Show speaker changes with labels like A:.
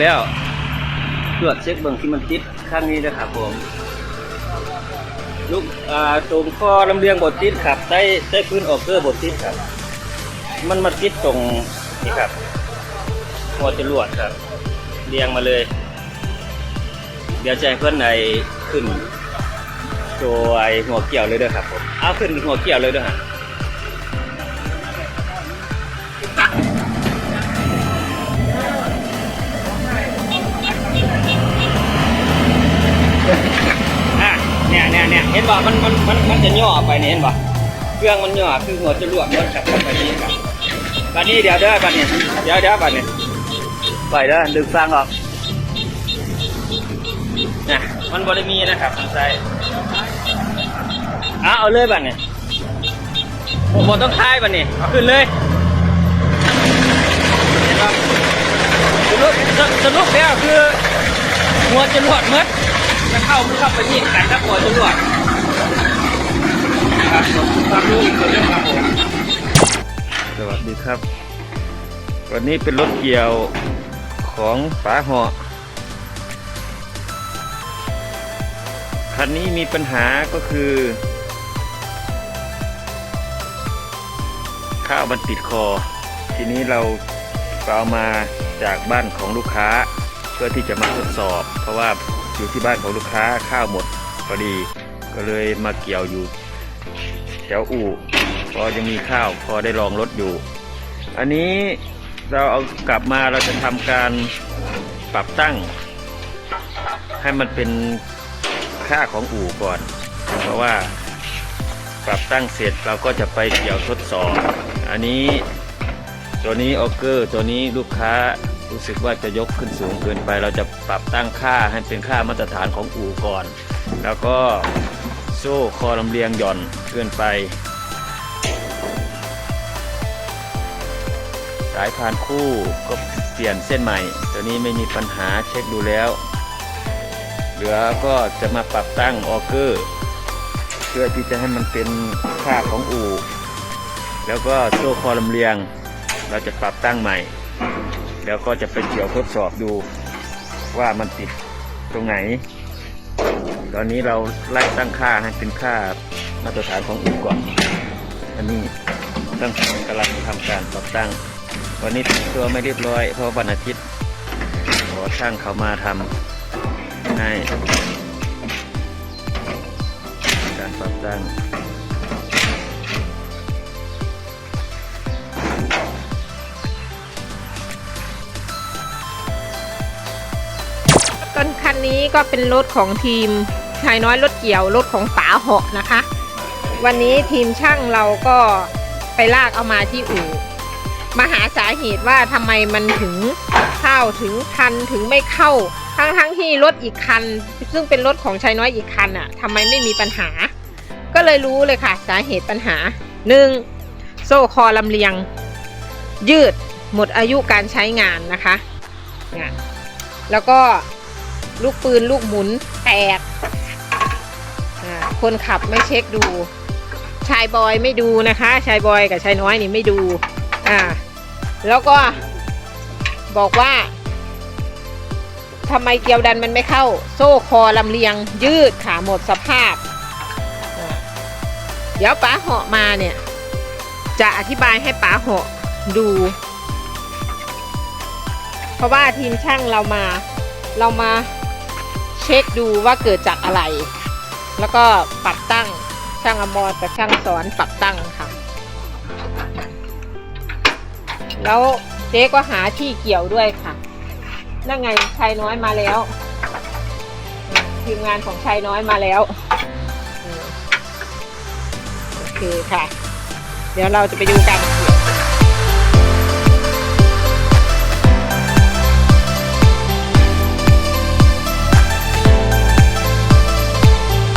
A: แล้วตรวจเช็คเบิ่งที่มันติดข้างนี้นะครับผม ลูกอ่าตูมข้อลำเลียงบทติดครับใต้ใต้พื้นออกเกอร์บทติดครับ มันมาติดตรงนี่ครับหัวจรวดครับ เรียงมาเลย เดี๋ยวจะให้เพื่อนในขึ้นตัวไอหัวเกี่ยวเลยด้อครับผม เอาขึ้นหัวเกี่ยวเลยด้อฮะ นี่ยเนี่ยเห็นบ่มันมันมันมันจะย่อไปเนี่ยเห็นบ่เครื่องมันย่อคือหัวจรวดมันขับเข้าไปนี่ครับบัดนี้เดี๋ยวเด้อบัดนี้เดี๋ยวเดี๋ยวบัดนี้ไปเด้อดึงฟางออกนะมันบริมีนะครับทางซ้ายเอาเอาเลยบัดเนี่ยผมบต้องท้ายบัดนี่เอาขึ้นเลยเห็นปะสรุปสรุปแล้วคือหัวจรวดหมดจะเข้ามันเข้าไปยิงกันถ้าหัวจรวด สวัสดีครับ วันนี้เป็นรถเกี่ยวของป๋าหาะคันนี้มีปัญหาก็คือ ข้าวมันติดคอ ทีนี้เราเอามาจากบ้านของลูกค้า เพื่อที่จะมาทดสอบ เพราะว่าอยู่ที่บ้านของลูกค้าข้าวหมดพอดี ก็เลยมาเกี่ยวอยู่ แถวอู่พอยังมีข้าวพอได้ลองรถอยู่ อันนี้เราเอากลับมาเราจะทำการปรับตั้ง ให้มันเป็นค่าของอู่ก่อน เพราะว่าปรับตั้งเสร็จเราก็จะไปเกี่ยวทดสอบ อันนี้ตัวนี้ออเกอร์ตัวนี้ลูกค้ารู้สึกว่าจะยกขึ้นสูงเกินไป เราจะปรับตั้งค่าให้เป็นค่ามาตรฐานของอู่ก่อน แล้วก็ โซ่คอลำเลียงหย่อนเกินไป สายพานคู่ก็เปลี่ยนเส้นใหม่ ตัวนี้ไม่มีปัญหาเช็คดูแล้ว เหลือก็จะมาปรับตั้งออเกอร์เพื่อที่จะให้มันเป็นค่าของอู่ แล้วก็โซ่คอลำเลียง เราจะปรับตั้งใหม่ แล้วก็จะไปเกี่ยวทดสอบดูว่ามันติดตรงไหน ตอนนี้เราไล่ตั้งค่าให้เป็นค่ามาตรฐานของอีกก่อน อันนี้ตั้งกำลังทำการปรับตั้ง วันนี้ตัวไม่เรียบร้อย เพราะวันอาทิตย์ขอช่างเขามาทำให้การปรับตั้ง
B: ต้นคันนี้ก็เป็นรถของทีมชายน้อยรถเกี่ยวรถของป๋าเหาะนะคะ วันนี้ทีมช่างเราก็ไปลากเอามาที่อู่มาหาสาเหตุว่าทำไมมันถึงเข้าถึงคันถึงไม่เข้า ทั้งทั้งที่รถอีกคัน ซึ่งเป็นรถของชายน้อยอีกคันอะทำไมไม่มีปัญหา ก็เลยรู้เลยค่ะ สาเหตุปัญหาหนึ่งโซ่คอลำเลียง ยืดหมดอายุการใช้งานนะคะ แล้วก็ ลูกปืนลูกหมุนแตกคนขับไม่เช็คดู ชายบอยไม่ดูนะคะ ชายบอยกับชายน้อยนี่ไม่ดูอ่าแล้วก็บอกว่าทำไมเกลียวดันมันไม่เข้า โซ่คอลำเลียง ยืดขาหมดสภาพ เดี๋ยวป๋าเหาะมาเนี่ย จะอธิบายให้ป๋าเหาะดู เพราะว่าทีมช่างเรามา เรามา เช็คดูว่าเกิดจากอะไร แล้วก็ปรับตั้งช่างอมรกับช่างสอนปรับตั้งค่ะ แล้วเจ๊ก็หาที่เกี่ยวด้วยค่ะ นั่นไงชายน้อยมาแล้ว ทีมงานของชายน้อยมาแล้ว โอเคค่ะ เดี๋ยวเราจะไปดูกัน